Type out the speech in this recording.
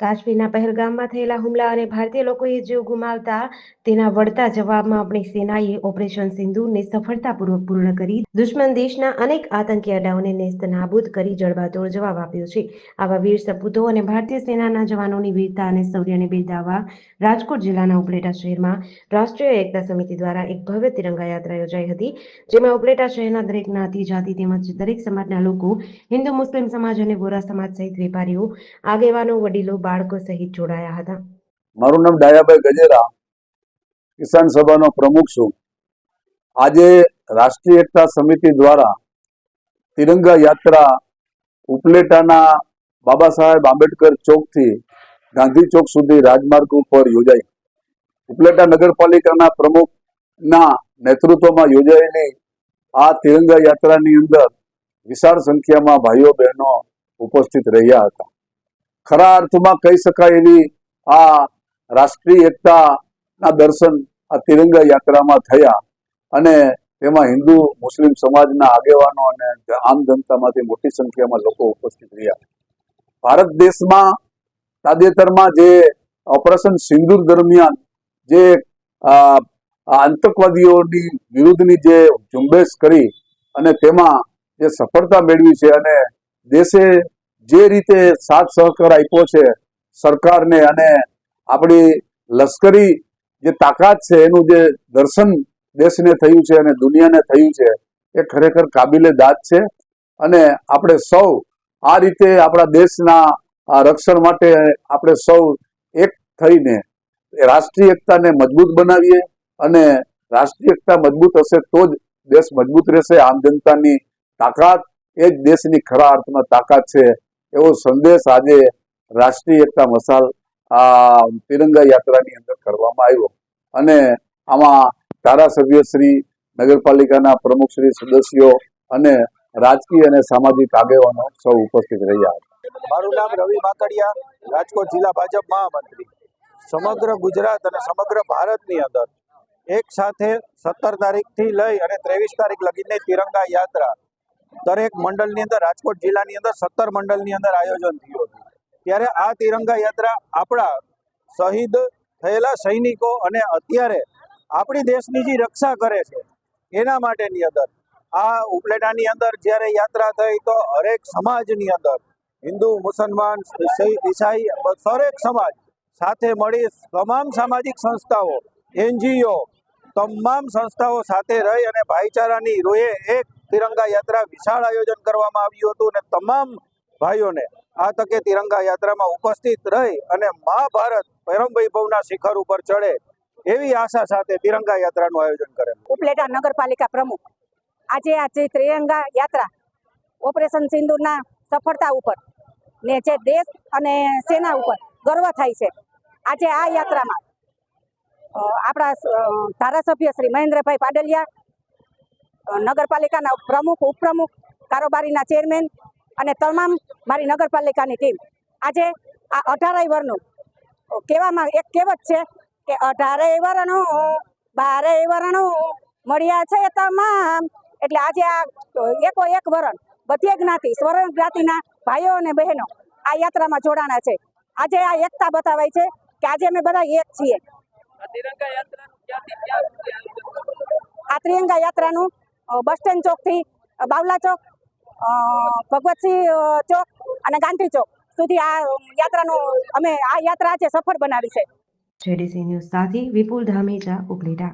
કાશ્મીરના પહેલગામમાં થયેલા હુમલા અને ભારતીય લોકોએ જીવ ગુમાવતા તેના વળતા જવાબમાં આપણી સેનાએ ઓપરેશન સિંધુને સફળતાપૂર્વક પૂર્ણ કરી. દુશ્મન દેશના અનેક આતંકી અડાઓને નેસ્ત નાબૂદ કરી જડબાતોડ જવાબ આપ્યો છે. આવા વીર સપૂતો અને ભારતીય સેનાના જવાનોની વીરતા અને શૌર્યને બિરદાવવા રાજકોટ જિલ્લાના ઉપલેટા શહેરમાં રાષ્ટ્રીય એકતા સમિતિ દ્વારા એક ભવ્ય તિરંગા યાત્રા યોજાઈ હતી, જેમાં ઉપલેટા શહેરના દરેક જ્ઞાતિ, જાતિ તેમજ દરેક સમાજના લોકો હિન્દુ, મુસ્લિમ સમાજ અને ગોરા સમાજ સહિત વેપારીઓ, આગેવાનો, વડીલો બાળકો સહિત જોડાયા હતા. મારું નામ ડાયાભાઈ ગજેરા, કિસાન સભાનો પ્રમુખ છું. આજે રાષ્ટ્રીય એકતા સમિતિ દ્વારા તિરંગા યાત્રા ઉપલેટાના બાબા સાહેબ આંબેડકર ચોકથી ગાંધી ચોક સુધી રાજમાર્ગ ઉપર યોજાઈ. ઉપલેટા નગરપાલિકાના પ્રમુખના નેતૃત્વમાં યોજાયેલી આ તિરંગા યાત્રાની અંદર વિશાળ સંખ્યામાં ભાઈઓ બહેનો ઉપસ્થિત રહ્યા હતા. ખરા અર્થમાં કહી શકાય એવી આ રાષ્ટ્રીય એકતાના દર્શન આ તિરંગા યાત્રામાં થયા. અને તેમાં હિન્દુ, મુસ્લિમ સમાજના આગેવાનો અને આમ જનતામાંથી મોટી સંખ્યામાં લોકો ઉપસ્થિત રહ્યા. ભારત દેશમાં તાજેતરમાં જે ઓપરેશન સિંદૂર દરમિયાન જે આતંકવાદીઓની વિરુદ્ધની જે ઝુંબેશ કરી અને તેમાં જે સફળતા મેળવી છે અને દેશે જે રીતે સાથ સહકાર આપ્યો છે સરકારને અને આપણી લશ્કરી જે તાકાત છે, એનું જે દર્શન દેશને થયું છે અને દુનિયાને થયું છે, એ ખરેખર કાબિલે દાદ છે. અને આપણે સૌ આ રીતે આપણા દેશના રક્ષણ માટે આપણે સૌ એક થઈને રાષ્ટ્રીય એકતાને મજબૂત બનાવીએ અને રાષ્ટ્રીય એકતા મજબૂત હશે તો જ દેશ મજબૂત રહેશે. આમ જનતાની તાકાત એ જ દેશની ખરા અર્થમાં તાકાત છે. એવો સંદેશ આજે રાષ્ટ્રીય એકતા મસાલ આ તિરંગા યાત્રાની અંદર કરવામાં આવ્યો. અને આમાં ધારાસભ્ય શ્રી નગરપાલિકાના પ્રમુખ શ્રી સદસ્યો અને રાજકીય અને સામાજિક આગેવાનો સૌ ઉપસ્થિત રહ્યા હતા. મારું નામ રવિ માકડિયા, રાજકોટ જિલ્લા ભાજપ મહામંત્રી. સમગ્ર ગુજરાત અને સમગ્ર ભારતની અંદર એક સાથે સત્તર તારીખથી લઈ અને ત્રેવીસ તારીખ લગીને તિરંગા યાત્રા દરેક મંડળની અંદર, રાજકોટ જિલ્લાની અંદર, સત્તર મંડળની અંદર આયોજન થયું હતું. ત્યારે આ તિરંગા યાત્રા આપણા શહીદ થયેલા સૈનિકો અને અત્યારે આપણી દેશની જે રક્ષા કરે છે, એના માટેની અંદર. આ ઉપલેટાની અંદર જ્યારે યાત્રા થઈ તો હરેક સમાજની અંદર, હિન્દુ, મુસલમાન, ઈસાઈ દરેક સમાજ સાથે મળી તમામ સામાજિક સંસ્થાઓ, એનજીઓ, તમામ સંસ્થાઓ સાથે રહી અને ભાઈચારાની રોએ એક તિરંગા યાત્રા વિશાળ આયોજન કરવામાં આવ્યું હતું અને તમામ ભાઈઓને આ તકે તિરંગા યાત્રામાં ઉપસ્થિત રહી અને મહાભારત પરમ વૈભવના શિખર ઉપર ચડે એવી આશા સાથે તિરંગા યાત્રાનું આયોજન કરે ઉપલેટા નગરપાલિકા પ્રમુખ આજે આ જે ત્રિરંગા યાત્રા ઓપરેશન સિંદુરના સફળતા ઉપર ને જે દેશ અને સેના ઉપર ગર્વ થાય છે, આજે આ યાત્રામાં આપણા ધારાસભ્ય શ્રી મહેન્દ્રભાઈ પાડલિયા નગરપાલિકાના પ્રમુખ ઉપપ્રમુખ કારોબારીના ચેરમેન અને તમામ મારી નગરપાલિકાની ટીમ. આજે આ અઢારેય વરનું કહેવામાં એક કહેવત છે કે અઢારેય વરણું બારેય વરણું મળ્યા છે તમામ. એટલે આજે આ એકો એક વરણ બધી જ્ઞાતિ સ્વર્ણ જ્ઞાતિના ભાઈઓ અને બહેનો આ યાત્રામાં જોડાણા છે. આજે આ એકતા બતાવાય છે કે આજે અમે બધા એક છીએ. આ ત્રિરંગા યાત્રાનું બસ સ્ટેન્ડ ચોકથી બાવલા ચોક ભગવતસિંહ ચોક અને ગાંધી ચોક સુધી આ યાત્રાનું, અમે આ યાત્રા આજે સફળ બનાવી છે. જેડીસી ન્યૂઝ સાથે વિપુલ ધામેજા, ઉપલેટા.